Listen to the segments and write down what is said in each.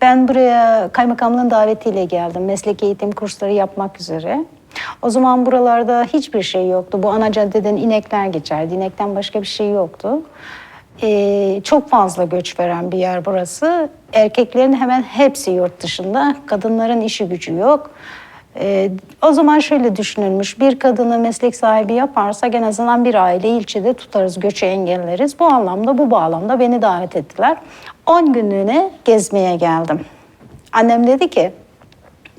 Ben buraya kaymakamlığın davetiyle geldim. Meslek eğitim kursları yapmak üzere. O zaman buralarda hiçbir şey yoktu. Bu ana caddeden inekler geçerdi. İnekten başka bir şey yoktu. Ee, çok fazla göç veren bir yer burası. Erkeklerin hemen hepsi yurt dışında. Kadınların işi gücü yok. Ee, o zaman şöyle düşünülmüş, bir kadını meslek sahibi yaparsak en azından bir aile ilçede tutarız, göçü engelleriz. Bu anlamda, bu bağlamda beni davet ettiler. 10 günlüğüne gezmeye geldim. Annem dedi ki,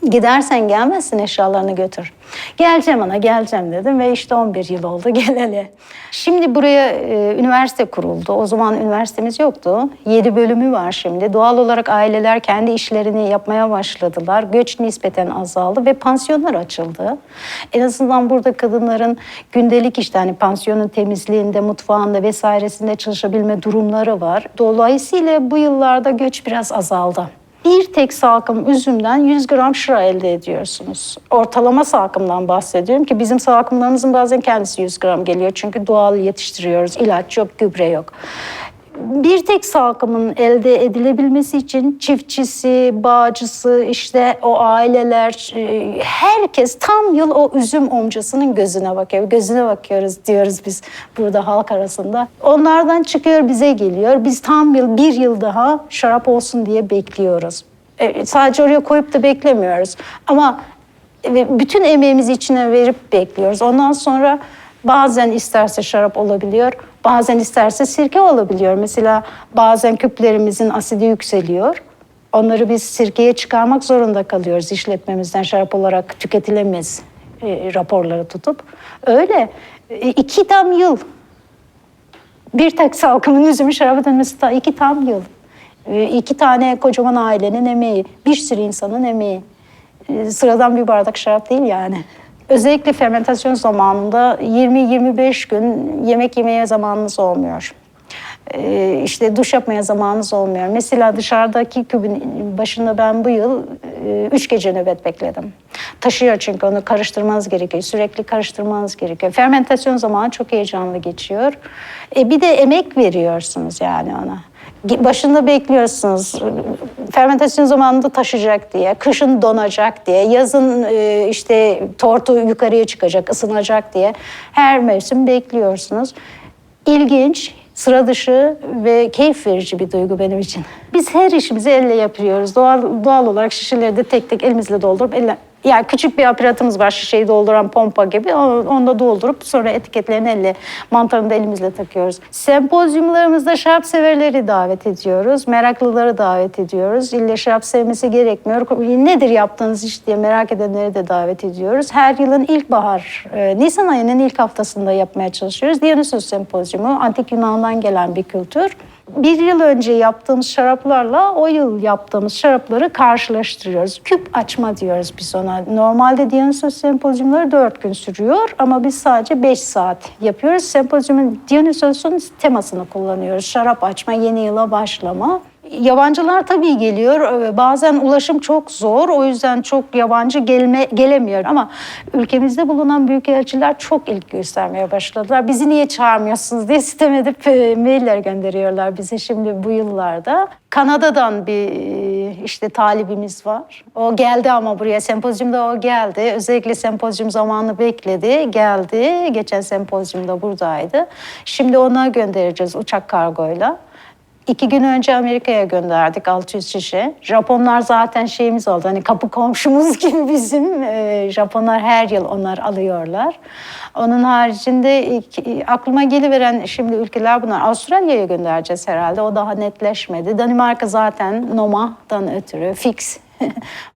gidersen gelmezsin eşyalarını götür. Geleceğim ana, geleceğim dedim ve işte 11 yıl oldu geleli. Şimdi buraya e, üniversite kuruldu. O zaman üniversitemiz yoktu. 7 bölümü var şimdi. Doğal olarak aileler kendi işlerini yapmaya başladılar. Göç nispeten azaldı ve pansiyonlar açıldı. En azından burada kadınların gündelik işte hani pansiyonun temizliğinde, mutfağında vesairesinde çalışabilme durumları var. Dolayısıyla bu yıllarda göç biraz azaldı. Bir tek salkım üzümden 100 gram şıra elde ediyorsunuz. Ortalama salkımdan bahsediyorum ki bizim salkımlarımızın bazen kendisi 100 gram geliyor. Çünkü doğal yetiştiriyoruz. ilaç yok, gübre yok. Bir tek salkımın elde edilebilmesi için çiftçisi, bağcısı, işte o aileler, e, herkes tam yıl o üzüm omcasının gözüne bakıyor. Gözüne bakıyoruz diyoruz biz burada halk arasında. Onlardan çıkıyor bize geliyor. Biz tam yıl, bir yıl daha şarap olsun diye bekliyoruz. E, sadece oraya koyup da beklemiyoruz. Ama ve bütün emeğimizi içine verip bekliyoruz. Ondan sonra bazen isterse şarap olabiliyor, bazen isterse sirke olabiliyor. Mesela bazen küplerimizin asidi yükseliyor. Onları biz sirkeye çıkarmak zorunda kalıyoruz işletmemizden şarap olarak tüketilemez e, raporları tutup. Öyle e, iki tam yıl bir tek salkımın üzümü şaraba dönmesi ta iki tam yıl. E, iki tane kocaman ailenin emeği, bir sürü insanın emeği. E, Sıradan bir bardak şarap değil yani. Özellikle fermentasyon zamanında 20-25 gün yemek yemeye zamanınız olmuyor. E, işte duş yapmaya zamanınız olmuyor. Mesela dışarıdaki kübün başında ben bu yıl e, üç gece nöbet bekledim. Taşıyor çünkü onu karıştırmanız gerekiyor. Sürekli karıştırmanız gerekiyor. Fermentasyon zamanı çok heyecanlı geçiyor. E, bir de emek veriyorsunuz yani ona. Başında bekliyorsunuz. Fermentasyon zamanında taşıyacak diye, kışın donacak diye, yazın e, işte tortu yukarıya çıkacak, ısınacak diye her mevsim bekliyorsunuz. İlginç, sıra dışı ve keyif verici bir duygu benim için. Biz her işimizi elle yapıyoruz. Doğal, doğal olarak şişeleri de tek tek elimizle doldurup elle, yani küçük bir aparatımız var şişeyi dolduran pompa gibi. Onu da doldurup sonra etiketlerini elle, mantarını da elimizle takıyoruz. Sempozyumlarımızda şarap severleri davet ediyoruz. Meraklıları davet ediyoruz. İlle şarap sevmesi gerekmiyor. Nedir yaptığınız iş diye merak edenleri de davet ediyoruz. Her yılın ilkbahar, e, Nisan ayının ilk haftasında yapmaya çalışıyoruz. Dionysos Sempozyumu, Antik Yunan'dan gelen bir kültür bir yıl önce yaptığımız şaraplarla o yıl yaptığımız şarapları karşılaştırıyoruz. Küp açma diyoruz biz ona. Normalde Dionysos sempozyumları 4 gün sürüyor ama biz sadece 5 saat yapıyoruz. Sempozyumun Dionysos'un temasını kullanıyoruz. Şarap açma, yeni yıla başlama. Yabancılar tabii geliyor. Ee, Bazen ulaşım çok zor. O yüzden çok yabancı gelme, gelemiyor. Ama ülkemizde bulunan büyükelçiler çok ilgi göstermeye başladılar. Bizi niye çağırmıyorsunuz diye sitem edip e, mailler gönderiyorlar bize şimdi bu yıllarda. Kanada'dan bir e, işte talibimiz var. O geldi ama buraya sempozyumda o geldi. Özellikle sempozyum zamanı bekledi. Geldi. Geçen sempozyumda buradaydı. Şimdi ona göndereceğiz uçak kargoyla. İki gün önce Amerika'ya gönderdik 600 şişe. Japonlar zaten şeyimiz oldu hani kapı komşumuz gibi bizim. Ee, Japonlar her yıl onlar alıyorlar. Onun haricinde iki- aklıma geliveren şimdi ülkeler bunlar. Avustralya'ya göndereceğiz herhalde. O daha netleşmedi. Danimarka zaten Noma'dan ötürü fix